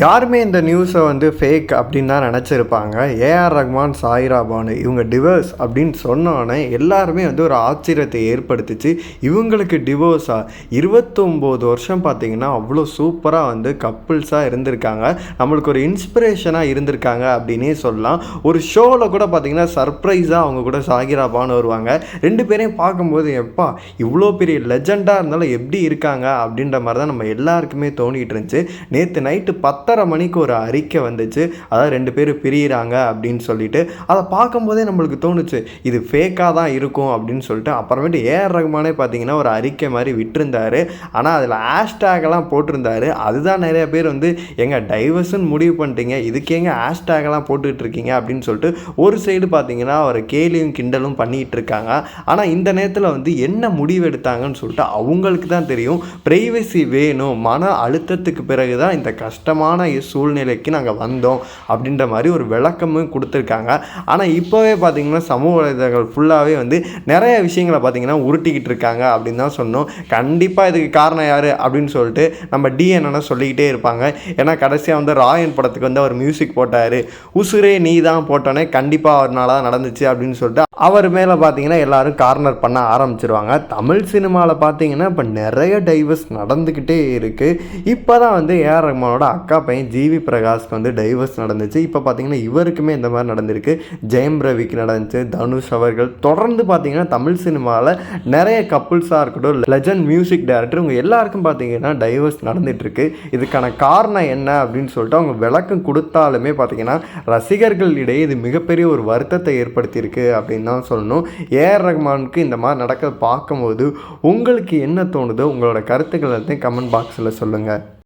யாருமே இந்த நியூஸை வந்து ஃபேக் அப்படின்னு தான் நினச்சிருப்பாங்க. ஏஆர் ரஹ்மான் சாயிரா பானு இவங்க டிவோர்ஸ் அப்படின்னு சொன்னோன்னே எல்லாருமே வந்து ஒரு ஆச்சரியத்தை ஏற்படுத்திச்சு. இவங்களுக்கு டிவோர்ஸாக இருபத்தொம்போது வருஷம் பார்த்தீங்கன்னா அவ்வளோ சூப்பராக வந்து கப்புள்ஸாக இருந்திருக்காங்க. நம்மளுக்கு ஒரு இன்ஸ்பிரேஷனாக இருந்திருக்காங்க அப்படின்னே சொல்லலாம். ஒரு ஷோவில் கூட பார்த்தீங்கன்னா சர்ப்ரைஸாக அவங்க கூட சாகிரா பானு வருவாங்க. ரெண்டு பேரையும் பார்க்கும்போது எப்பா இவ்வளோ பெரிய லெஜெண்டாக இருந்தாலும் எப்படி இருக்காங்க அப்படின்ற மாதிரி தான் நம்ம எல்லாருக்குமே தோணிகிட்டு இருந்துச்சு. நேற்று நைட்டு பத்தரை மணிக்கு ஒரு அறிக்கை வந்துச்சு. அதாவது ரெண்டு பேரும் பிரியிறாங்க அப்படின்னு சொல்லிட்டு அதை பார்க்கும்போதே நம்மளுக்கு தோணுச்சு இது ஃபேக்காக தான் இருக்கும் அப்படின்னு சொல்லிட்டு. அப்புறமேட்டு ஏஆர் ரகுமானே பார்த்தீங்கன்னா ஒரு அறிக்கை மாதிரி விட்டுருந்தாரு. ஆனால் அதில் ஹேஷ்டேக்லாம் போட்டிருந்தாரு. அதுதான் நிறைய பேர் வந்து எங்கள் டைவர்ஸ்ன்னு முடிவு பண்ணிட்டீங்க. இதுக்கேங்க எங்க போட்டுக்கிட்டு இருக்கீங்க? அப்படின்னு சொல்லிட்டு ஒரு சைடு பார்த்தீங்கன்னா அவர் கேலியும் கிண்டலும் பண்ணிகிட்டு இருக்காங்க. ஆனால் இந்த நேரத்தில் வந்து என்ன முடிவு எடுத்தாங்கன்னு சொல்லிட்டு அவங்களுக்கு தான் தெரியும். ப்ரைவசி வேணும். மன அழுத்தத்துக்கு பிறகு தான் இந்த கஷ்டமான சூழ்நிலைக்கு நாங்கள் வந்தோம் அப்படின்ற மாதிரி ஒரு விளக்கமும் கொடுத்துருக்காங்க. ஆனால் இப்போவே பார்த்திங்கன்னா சமூக வலைதளங்கள் ஃபுல்லாகவே வந்து நிறைய விஷயங்களை பார்த்தீங்கன்னா உருட்டிக்கிட்டு இருக்காங்க அப்படின்னு தான் சொன்னோம். கண்டிப்பாக இதுக்கு காரணம் யார் அப்படின்னு சொல்லிட்டு நம்ம டிஎன்என சொல்லிக்கிட்டே இருப்பாங்க. ஏன்னா கடைசியாக வந்து ராயன் படத்துக்கு வந்து அவர் மியூசிக் போட்டார். உசுரே நீ தான் போட்டோன்னே கண்டிப்பாக அவர்னால தான் நடந்துச்சு அப்படின்னு சொல்லிட்டு அவர் மேலே பார்த்தீங்கன்னா எல்லாரும் கார்னர் பண்ண ஆரம்பிச்சிருவாங்க. தமிழ் சினிமாவில் பார்த்தீங்கன்னா இப்போ நிறைய டைவர்ஸ் நடந்துக்கிட்டே இருக்குது இப்போ தான் வந்து ஏஆர் ரஹ்மானோட அக்கா பையன் ஜிவி பிரகாஷ்க்கு வந்து டைவர்ஸ் நடந்துச்சு. இப்போ பார்த்தீங்கன்னா இவருக்குமே இந்த மாதிரி நடந்திருக்கு. ஜெயம் ரவிக்கு நடந்துச்சு தனுஷ் அவர்கள். தொடர்ந்து பார்த்தீங்கன்னா தமிழ் சினிமாவில் நிறைய கப்புள்ஸாக இருக்கட்டும் லெஜண்ட் மியூசிக் டைரக்டர் இவங்க எல்லாருக்கும் பார்த்தீங்கன்னா டைவர்ஸ் நடந்துகிட்ருக்கு இதுக்கான காரணம் என்ன அப்படின்னு சொல்லிட்டு அவங்க விளக்கம் கொடுத்தாலுமே பார்த்தீங்கன்னா ரசிகர்கள் இடையே இது மிகப்பெரிய ஒரு வருத்தத்தை ஏற்படுத்தியிருக்கு அப்படின்னு தான் சொல்லணும். ஏஆர் ரஹ்மானுக்கு இந்த மாதிரி நடக்கிறத பார்க்கும்போது உங்களுக்கு என்ன தோணுதோ? உங்களோட கருத்துக்கள் எல்லாத்தையும் கமெண்ட் பாக்ஸில் சொல்லுங்கள்